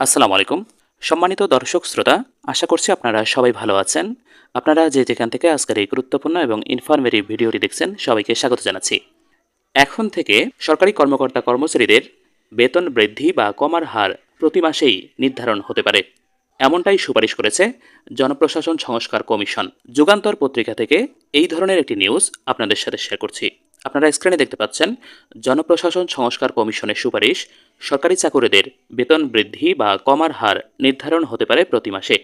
আসসালামু আলাইকুম। সম্মানিত দর্শক, শ্রোতা, আশা করছি আপনারা সবাই ভালো আছেন। আপনারা যে যেখান থেকে আজকের এই গুরুত্বপূর্ণ এবং ইনফরমেটিভ ভিডিওটি দেখছেন, সবাইকে স্বাগত জানাচ্ছি। এখন থেকে সরকারি কর্মকর্তা কর্মচারীদের বেতন বৃদ্ধি বা কমার হার প্রতি মাসেই নির্ধারণ হতে পারে। এমনটাই সুপারিশ করেছে জনপ্রশাসন সংস্কার কমিশন। যুগান্তর পত্রিকা থেকে এই ধরনের একটি নিউজ আপনাদের সাথে শেয়ার করছি। আপনারা স্ক্রিনে দেখতে পাচ্ছেন, জনপ্রশাসন সংস্কার কমিশনের সুপারিশ, সরকারি চাকুরিদের বেতন বৃদ্ধি বা কমার হার নির্ধারণ হতে পারে প্রতি মাসে।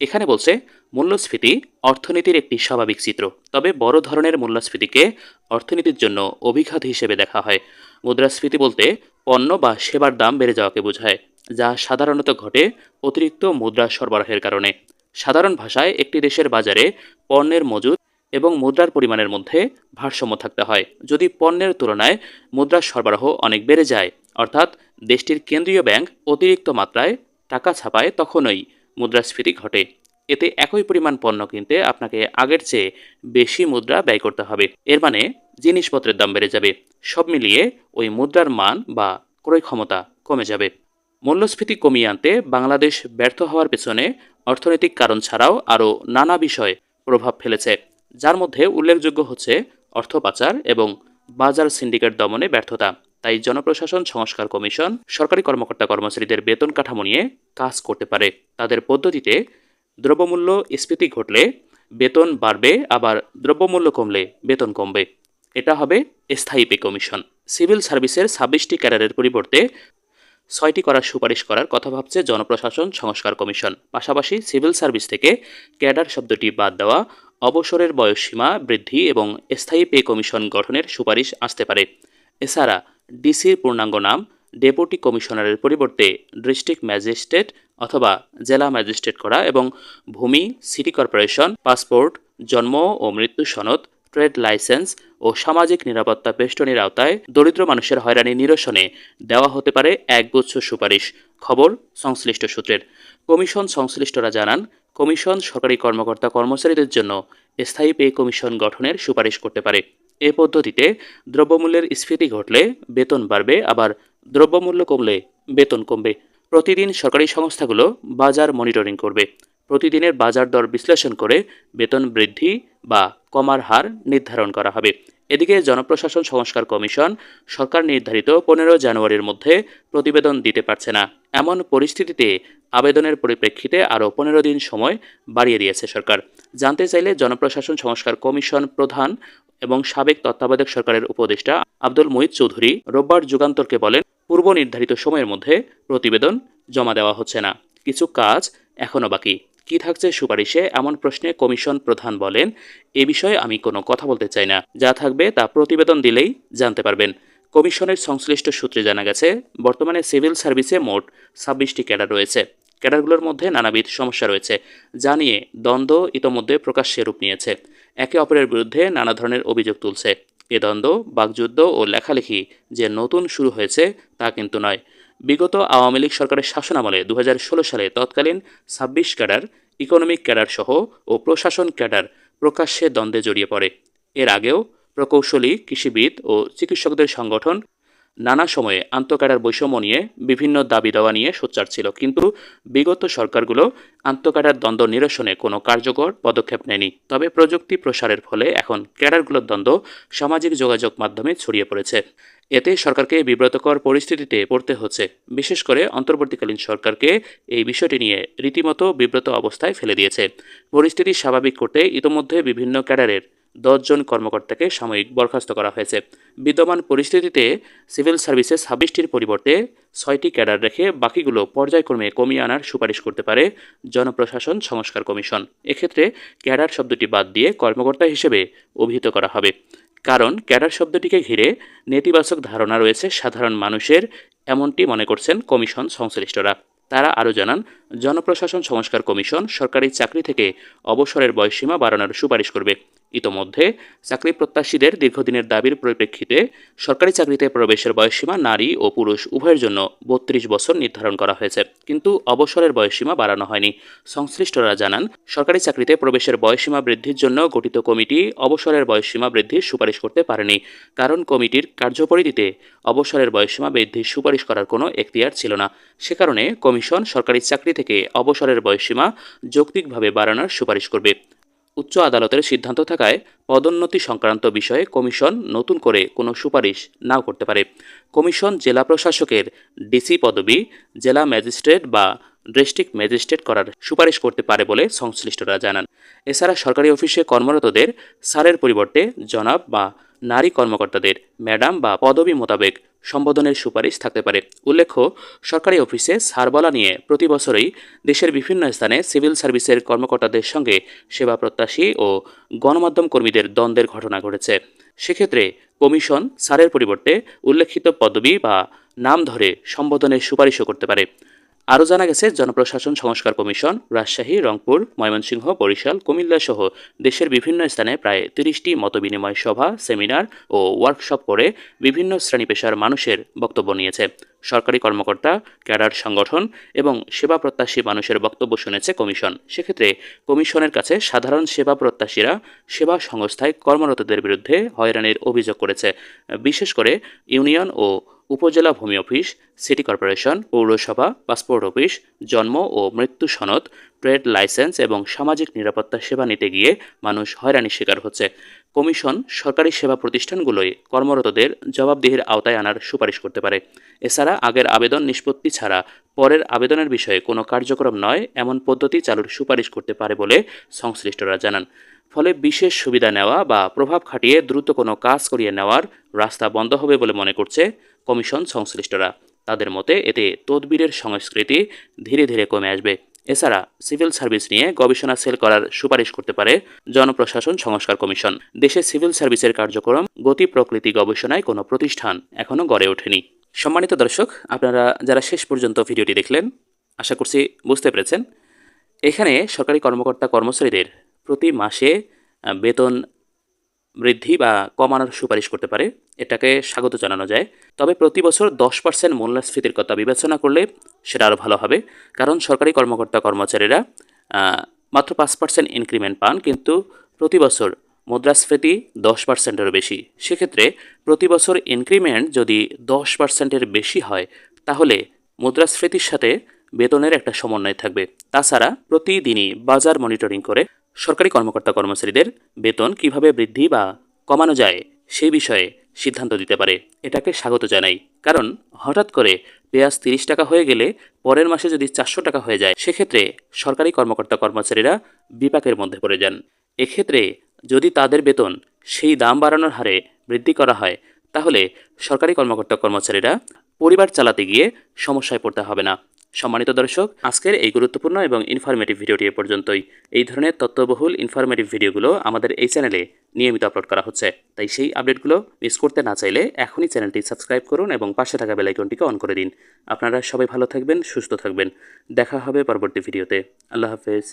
এখানে বলছে, মূল্যস্ফীতি অর্থনীতির একটি স্বাভাবিক চিত্র, তবে বড় ধরনের মূল্যস্ফীতিকে অর্থনীতির জন্য অভিঘাত হিসেবে দেখা হয়। মুদ্রাস্ফীতি বলতে পণ্য বা সেবার দাম বেড়ে যাওয়াকে বোঝায়, যা সাধারণত ঘটে অতিরিক্ত মুদ্রা সরবরাহের কারণে। সাধারণ ভাষায় একটি দেশের বাজারে পণ্যের মজুদ এবং মুদ্রার পরিমাণের মধ্যে ভারসাম্য থাকতে হয়। যদি পণ্যের তুলনায় মুদ্রার সরবরাহ অনেক বেড়ে যায়, অর্থাৎ দেশটির কেন্দ্রীয় ব্যাংক অতিরিক্ত মাত্রায় টাকা ছাপায় তখনই মুদ্রাস্ফীতি ঘটে। এতে একই পরিমাণ পণ্য কিনতে আপনাকে আগের চেয়ে বেশি মুদ্রা ব্যয় করতে হবে। এর মানে জিনিসপত্রের দাম বেড়ে যাবে। সব মিলিয়ে ওই মুদ্রার মান বা ক্রয় ক্ষমতা কমে যাবে। মূল্যস্ফীতি কমিয়ে আনতে বাংলাদেশ ব্যর্থ হওয়ার পেছনে অর্থনৈতিক কারণ ছাড়াও আরও নানা বিষয় প্রভাব ফেলেছে। যার মধ্যে উল্লেখযোগ্য হচ্ছে অর্থ পাচার এবং বাজার সিন্ডিকেট দমনে ব্যর্থতা। তাই জনপ্রশাসন, সংস্কার কমিশন, সরকারি কর্মকর্তা কর্মচারীদের বেতন কাঠামো নিয়ে কাজ করতে পারে। তাদের পদ্ধতিতে দ্রব্যমূল্য স্ফীতি ঘটলে বেতন বাড়বে, আবার দ্রব্যমূল্য কমলে বেতন কমবে। এটা হবে স্থায়ী পে কমিশন। সিভিল সার্ভিসের ছাব্বিশটি ক্যাডারের পরিবর্তে ছয়টি করার সুপারিশ করার কথা ভাবছে জনপ্রশাসন, সংস্কার কমিশন। পাশাপাশি সিভিল সার্ভিস থেকে ক্যাডার শব্দটি বাদ দেওয়া অবসরের বয়সসীমা বৃদ্ধি এবং স্থায়ী পে কমিশন গঠনের সুপারিশ আসতে পারে। এছাড়া, ডিসির পূর্ণাঙ্গ নাম ডেপুটি কমিশনারের পরিবর্তে ডিস্ট্রিক্ট ম্যাজিস্ট্রেট অথবা জেলা ম্যাজিস্ট্রেট করা এবং ভূমি, সিটি কর্পোরেশন, পাসপোর্ট, জন্ম ও মৃত্যু সনদ, ট্রেড লাইসেন্স ও সামাজিক নিরাপত্তা বেষ্টনীর আওতায় দরিদ্র মানুষের হয়রানি নিরসনে দেওয়া হতে পারে একগুচ্ছ সুপারিশ। খবর সংশ্লিষ্ট সূত্রের। কমিশন সংশ্লিষ্টরা জানান, কমিশন সরকারি কর্মকর্তা কর্মচারীদের জন্য স্থায়ী পে কমিশন গঠনের সুপারিশ করতে পারে। এ পদ্ধতিতে দ্রব্যমূল্যের স্ফীতি ঘটলে বেতন বাড়বে, আবার দ্রব্যমূল্য কমলে বেতন কমবে। প্রতিদিন সরকারি সংস্থাগুলো বাজার মনিটরিং করবে। প্রতিদিনের বাজার দর বিশ্লেষণ করে বেতন বৃদ্ধি বা কমার হার নির্ধারণ করা হবে। এদিকে জনপ্রশাসন সংস্কার কমিশন সরকার নির্ধারিত পনেরো জানুয়ারির মধ্যে প্রতিবেদন দিতে পারছে না। এমন পরিস্থিতিতে আবেদনের পরিপ্রেক্ষিতে আরও পনেরো দিন সময় বাড়িয়ে দিয়েছে সরকার। জানতে চাইলে জনপ্রশাসন সংস্কার কমিশন প্রধান এবং সাবেক তত্ত্বাবধায়ক সরকারের উপদেষ্টা আব্দুল মুহিত চৌধুরী রোববার যুগান্তরকে বলেন পূর্ব নির্ধারিত সময়ের মধ্যে প্রতিবেদন জমা দেওয়া হচ্ছে না। কিছু কাজ এখনও বাকি। কি থাকছে সুপারিশে? এমন প্রশ্নে কমিশন প্রধান বলেন, এ বিষয়ে আমি কোনো কথা বলতে চাই না। যা থাকবে তা প্রতিবেদন দিলেই জানতে পারবেন। কমিশনের সংশ্লিষ্ট সূত্রে জানা গেছে, বর্তমানে সিভিল সার্ভিসে মোট ছাব্বিশটি ক্যাডার রয়েছে। ক্যাডারগুলোর মধ্যে নানাবিধ সমস্যা রয়েছে, যা নিয়ে দ্বন্দ্ব ইতোমধ্যে প্রকাশ্যে রূপ নিয়েছে। একে অপরের বিরুদ্ধে নানা ধরনের অভিযোগ তুলছে। এ দ্বন্দ্ব, বাকযুদ্ধ ও লেখালেখি যে নতুন শুরু হয়েছে তা কিন্তু নয়। বিগত আওয়ামী লীগ সরকারের শাসনামলে দু হাজার ষোলো সালে তৎকালীন ছাব্বিশ ক্যাডার, ইকোনমিক ক্যাডার সহ ও প্রশাসন ক্যাডার প্রকাশ্যে দ্বন্দ্বে জড়িয়ে পড়ে। এর আগেও প্রকৌশলী, কৃষিবিদ ও চিকিৎসকদের সংগঠন নানা সময়ে আন্তঃক্যাডার বৈষম্য নিয়ে বিভিন্ন দাবি দেওয়া নিয়ে সোচ্চার ছিল, কিন্তু বিগত সরকারগুলো আন্তঃক্যাডার দ্বন্দ্ব নিরসনে কোনো কার্যকর পদক্ষেপ নেয়নি। তবে প্রযুক্তি প্রসারের ফলে এখন ক্যাডারগুলোর দ্বন্দ্ব সামাজিক যোগাযোগ মাধ্যমে ছড়িয়ে পড়েছে। এতে সরকারকে বিব্রতকর পরিস্থিতিতে পড়তে হচ্ছে। বিশেষ করে অন্তর্বর্তীকালীন সরকারকে এই বিষয়টি নিয়ে রীতিমতো বিব্রত অবস্থায় ফেলে দিয়েছে। পরিস্থিতি স্বাভাবিক করতে ইতোমধ্যে বিভিন্ন ক্যাডারের দশজন কর্মকর্তাকে সাময়িক বরখাস্ত করা হয়েছে। বিদ্যমান পরিস্থিতিতে সিভিল সার্ভিসে ছাব্বিশটির পরিবর্তে ছয়টি ক্যাডার রেখে বাকিগুলো পর্যায়ক্রমে কমিয়ে আনার সুপারিশ করতে পারে জনপ্রশাসন সংস্কার কমিশন। এক্ষেত্রে ক্যাডার শব্দটি বাদ দিয়ে কর্মকর্তা হিসেবে অভিহিত করা হবে। কারণ ক্যাডার শব্দটিকে ঘিরে নেতিবাচক ধারণা রয়েছে সাধারণ মানুষের, এমনটি মনে করছেন কমিশন সংশ্লিষ্টরা। তারা আরও জানান, জনপ্রশাসন সংস্কার কমিশন সরকারি চাকরি থেকে অবসরের বয়সসীমা বাড়ানোর সুপারিশ করবে। ইতোমধ্যে চাকরি প্রত্যাশীদের দীর্ঘদিনের দাবির পরিপ্রেক্ষিতে সরকারি চাকরিতে প্রবেশের বয়সসীমা নারী ও পুরুষ উভয়ের জন্য বত্রিশ বছর নির্ধারণ করা হয়েছে। কিন্তু অবসরের বয়সসীমা বাড়ানো হয়নি। সংশ্লিষ্টরা জানান, সরকারি চাকরিতে প্রবেশের বয়সসীমা বৃদ্ধির জন্য গঠিত কমিটি অবসরের বয়সসীমা বৃদ্ধির সুপারিশ করতে পারেনি। কারণ কমিটির কার্যপরিধিতে অবসরের বয়সসীমা বৃদ্ধির সুপারিশ করার কোনো এখতিয়ার ছিল না। সে কারণে কমিশন সরকারি চাকরি থেকে অবসরের বয়সসীমা যৌক্তিকভাবে বাড়ানোর সুপারিশ করবে। উচ্চ আদালতের সিদ্ধান্ত থাকায় পদোন্নতি সংক্রান্ত বিষয়ে কমিশন নতুন করে কোনো সুপারিশ নাও করতে পারে। কমিশন জেলা প্রশাসকের ডিসি পদবি, জেলা ম্যাজিস্ট্রেট বা ডিস্ট্রিক্ট ম্যাজিস্ট্রেট করার সুপারিশ করতে পারে বলে সংশ্লিষ্টরা জানান। এছাড়া সরকারি অফিসে কর্মরতদের স্যারের পরিবর্তে জনাব বা নারী কর্মকর্তাদের ম্যাডাম বা পদবি মোতাবেক সম্বোধনের সুপারিশ থাকতে পারে। উল্লেখ্য, সরকারি অফিসে সার বলা নিয়ে প্রতি বছরই দেশের বিভিন্ন স্থানে সিভিল সার্ভিসের কর্মকর্তাদের সঙ্গে সেবা প্রত্যাশী ও গণমাধ্যম কর্মীদের দ্বন্দ্বের ঘটনা ঘটেছে। সেক্ষেত্রে কমিশন সারের পরিবর্তে উল্লেখিত পদবি বা নাম ধরে সম্বোধনের সুপারিশও করতে পারে। আরও জানা গেছে, জনপ্রশাসন সংস্কার কমিশন রাজশাহী, রংপুর, ময়মনসিংহ, বরিশাল কুমিল্লা সহ দেশের বিভিন্ন স্থানে প্রায় তিরিশটি মতবিনিময় সভা, সেমিনার ও ওয়ার্কশপ করে বিভিন্ন শ্রেণি পেশার মানুষের বক্তব্য নিয়েছে। সরকারি কর্মকর্তা, ক্যাডার সংগঠন এবং সেবা প্রত্যাশী মানুষের বক্তব্য শুনেছে কমিশন। সেক্ষেত্রে কমিশনের কাছে সাধারণ সেবা প্রত্যাশীরা সেবা সংস্থায় কর্মরতদের বিরুদ্ধে হয়রানির অভিযোগ করেছে। বিশেষ করে ইউনিয়ন ও উপজেলা ভূমি অফিস, সিটি কর্পোরেশন, পৌরসভা, পাসপোর্ট অফিস, জন্ম ও মৃত্যু সনদ, ট্রেড লাইসেন্স এবং সামাজিক নিরাপত্তা সেবা নিতে গিয়ে মানুষ হয়রানির শিকার হচ্ছে। কমিশন সরকারি সেবা প্রতিষ্ঠানগুলোয় কর্মরতদের জবাবদিহির আওতায় আনার সুপারিশ করতে পারে। এছাড়া আগের আবেদন নিষ্পত্তি ছাড়া পরের আবেদনের বিষয়ে কোনো কার্যক্রম নয়, এমন পদ্ধতি চালুর সুপারিশ করতে পারে বলে সংশ্লিষ্টরা জানান। ফলে বিশেষ সুবিধা নেওয়া বা প্রভাব খাটিয়ে দ্রুত কোনো কাজ করিয়ে নেওয়ার রাস্তা বন্ধ হবে বলে মনে করছে কমিশন সংশ্লিষ্টরা। তাদের মতে, এতে তদবিরের সংস্কৃতি ধীরে ধীরে কমে আসবে। এছাড়া সিভিল সার্ভিস নিয়ে গবেষণা সেল করার সুপারিশ করতে পারে জনপ্রশাসন সংস্কার কমিশন। দেশে সিভিল সার্ভিসের কার্যক্রম, গতি প্রকৃতি গবেষণায় কোনো প্রতিষ্ঠান এখনও গড়ে ওঠেনি। সম্মানিত দর্শক, আপনারা যারা শেষ পর্যন্ত ভিডিওটি দেখলেন, আশা করছি বুঝতে পেরেছেন। এখানে সরকারি কর্মকর্তা কর্মচারীদের প্রতি মাসে বেতন বৃদ্ধি বা কমানোর সুপারিশ করতে পারে। এটাকে স্বাগত জানানো যায়। তবে প্রতি বছর দশ পার্সেন্ট মূল্যস্ফীতির কথা বিবেচনা করলে সেটা আরও ভালো হবে। কারণ সরকারি কর্মকর্তা কর্মচারীরা মাত্র পাঁচ পার্সেন্ট ইনক্রিমেন্ট পান, কিন্তু প্রতি বছর মুদ্রাস্ফীতি দশ পার্সেন্টেরও বেশি। সেক্ষেত্রে প্রতি বছর ইনক্রিমেন্ট যদি দশ পার্সেন্টের বেশি হয়, তাহলে মুদ্রাস্ফীতির সাথে বেতনের একটা সমন্বয় থাকবে। তাছাড়া প্রতিদিনই বাজার মনিটরিং করে সরকারি কর্মকর্তা কর্মচারীদের বেতন কীভাবে বৃদ্ধি বা কমানো যায় সেই বিষয়ে সিদ্ধান্ত দিতে পারে। এটাকে স্বাগত জানাই। কারণ হঠাৎ করে পেঁয়াজ তিরিশ টাকা হয়ে গেলে পরের মাসে যদি চারশো টাকা হয়ে যায়, সেক্ষেত্রে সরকারি কর্মকর্তা কর্মচারীরা বিপাকের মধ্যে পড়ে যান। এক্ষেত্রে যদি তাদের বেতন সেই দাম বাড়ানোর হারে বৃদ্ধি করা হয়, তাহলে সরকারি কর্মকর্তা কর্মচারীরা পরিবার চালাতে গিয়ে সমস্যায় পড়তে হবে না। সম্মানিত দর্শক, আজকের এই গুরুত্বপূর্ণ এবং ইনফরমেটিভ ভিডিওটি এ পর্যন্তই। এই ধরনের তথ্যবহুল ইনফরমেটিভ ভিডিওগুলো আমাদের এই চ্যানেলে নিয়মিত আপলোড করা হচ্ছে। তাই সেই আপডেটগুলো মিস করতে না চাইলে এখনই চ্যানেলটি সাবস্ক্রাইব করুন এবং পাশে থাকা বেলাইকনটিকে অন করে দিন। আপনারা সবাই ভালো থাকবেন, সুস্থ থাকবেন। দেখা হবে পরবর্তী ভিডিওতে। আল্লাহ হাফেজ।